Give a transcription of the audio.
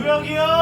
구역이요.